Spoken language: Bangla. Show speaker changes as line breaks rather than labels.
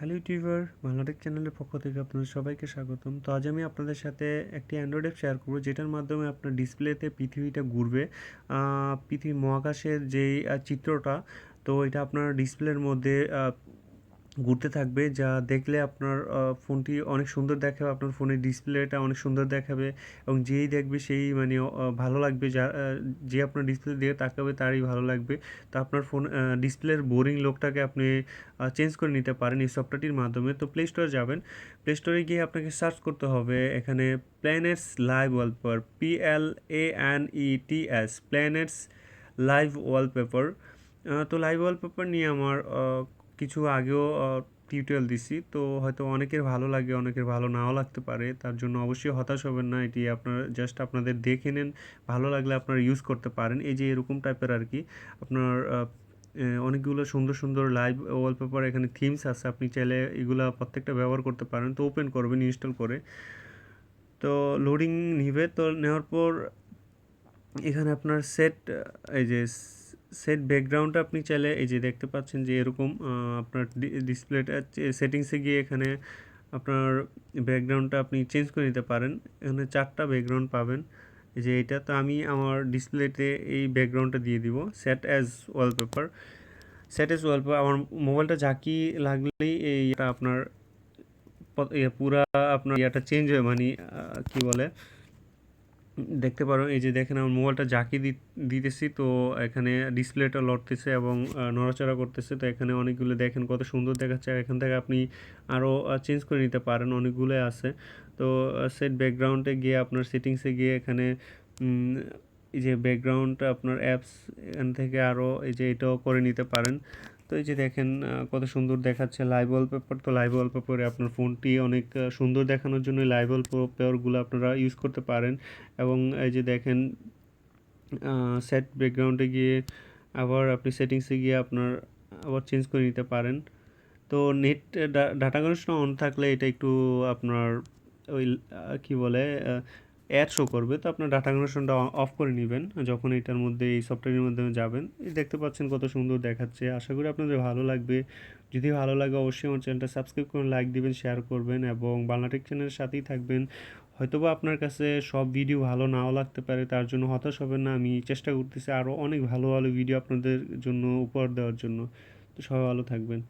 হ্যালো ইউটিউবার বাংলাটেক চ্যানেলের পক্ষ থেকে আপনাদের সবাইকে স্বাগতম। তো আজ আমি আপনাদের সাথে একটি অ্যান্ড্রয়েড অ্যাপ শেয়ার করব, যেটার মাধ্যমে আপনার ডিসপ্লেতে পৃথিবীটা ঘুরবে। পৃথিবী মহাকাশের যেই চিত্রটা, তো এটা আপনার ডিসপ্লের মধ্যে ঘুরতে থাকবে, যা দেখলে আপনার ফোনটি অনেক সুন্দর দেখাবে, আপনার ফোনের ডিসপ্লেটা অনেক সুন্দর দেখাবে এবং যেই দেখবে সেই মানে ভালো লাগবে, যা যে আপনার ডিসপ্লে দিয়ে তাকাবে তারই ভালো লাগবে। তো আপনার ফোন ডিসপ্লের বোরিং লোকটাকে আপনি চেঞ্জ করে নিতে পারেন এই সফটওয়্যারটির মাধ্যমে। তো প্লে স্টোরে যাবেন, প্লে স্টোরে গিয়ে আপনাকে সার্চ করতে হবে এখানে planets live wallpaper P L A N E T S planets live wallpaper. তো লাইভ ওয়ালপেপার নিয়ে আমার কিছু আগেও টিউটোরিয়াল দিছি। তো হয়তো অনেকের ভালো লাগে, অনেকের ভালো নাও লাগতে পারে। তার জন্য অবশ্যই হতাশ হবেন না। এটি আপনার জাস্ট আপনাদের দেখে নেন। ভালো লাগলে আপনারা ইউজ করতে পারেন। এই যে এরকম টাইপের আর কি, আপনার অনেকগুলো সুন্দর সুন্দর লাইভ ওয়ালপেপার এখানে থিমস আছে। আপনি চাইলে এগুলো প্রত্যেকটা ব্যবহার করতে পারেন। তো ওপেন করবেন ইনস্টল করে। তো লোডিং নিবে। তো নেওয়ার পর, এখানে আপনার সেট এই যে সেট ব্যাকগ্রাউন্ডটা আপনি চাইলে এই যে দেখতে পাচ্ছেন যে এরকম আপনার ডিসপ্লেটা সেটিংসে গিয়ে এখানে আপনার ব্যাকগ্রাউন্ডটা আপনি চেঞ্জ করে নিতে পারেন। এখানে চারটা ব্যাকগ্রাউন্ড পাবেন। এই যে এটা, তো আমি আমার ডিসপ্লেতে এই ব্যাকগ্রাউন্ডটা দিয়ে দিব। Set as wallpaper set as wallpaper আমার মোবাইলটা ঝাঁকি লাগলেই এইটা আপনার পুরা আপনার ইয়াটা চেঞ্জ হয় মানে কি বলে দেখতে পারো, এই যে দেখেন আমার মোবাইলটা জাকি দিতেছি, তো এখানে ডিসপ্লেটা লড়তেছে এবং নড়াচড়া করতেছে, তো এখানে অনেকগুলো দেখেন কত সুন্দর দেখাচ্ছে এখান থেকে আপনি আরও চেঞ্জ করে নিতে পারেন, অনেকগুলো আছে। তো সেট ব্যাকগ্রাউন্ডে গিয়ে আপনার সেটিংসে গিয়ে এখানে এই যে ব্যাকগ্রাউন্ডটা আপনার অ্যাপস এখান থেকে আরও এই যে এটাও করে নিতে পারেন। তো এই যে দেখেন কত সুন্দর দেখাচ্ছে লাইভ ওয়ালপেপার তো লাইভ ওয়ালপেপারে আপনার ফোনটি অনেক সুন্দর দেখানোর জন্য লাইভ ওয়ালপেপারগুলো আপনারা ইউজ করতে পারেন। এবং এই যে দেখেন সেট ব্যাকগ্রাউন্ডে গিয়ে আবার আপনি সেটিংসে গিয়ে আপনার আবার চেঞ্জ করে নিতে পারেন। তো নেট ডাটা কানেকশন অন থাকলে এটা একটু আপনার ওই কী বলে অ্যাড শো করবে, তো আপনার ডাটা কানেকশনটা অফ করে নেবেন। যখন এটার মধ্যে এই সফটওয়্যারের মাধ্যমে যাবেন, এই দেখতে পাচ্ছেন কত সুন্দর দেখাচ্ছে। আশা করি আপনাদের ভালো লাগবে। যদি ভালো লাগে অবশ্যই আমার চ্যানেলটা সাবস্ক্রাইব করুন লাইক দিবেন শেয়ার করবেন এবং বাংলাটেক চ্যানেলের সাথেই থাকবেন। হয়তোবা আপনার কাছে সব ভিডিও ভালো নাও লাগতে পারে, তার জন্য হতাশ হবেন না। আমি চেষ্টা করতেছি আরও অনেক ভালো ভালো ভিডিও আপনাদের জন্য উপহার দেওয়ার জন্য। তো সবাই ভালো থাকবেন।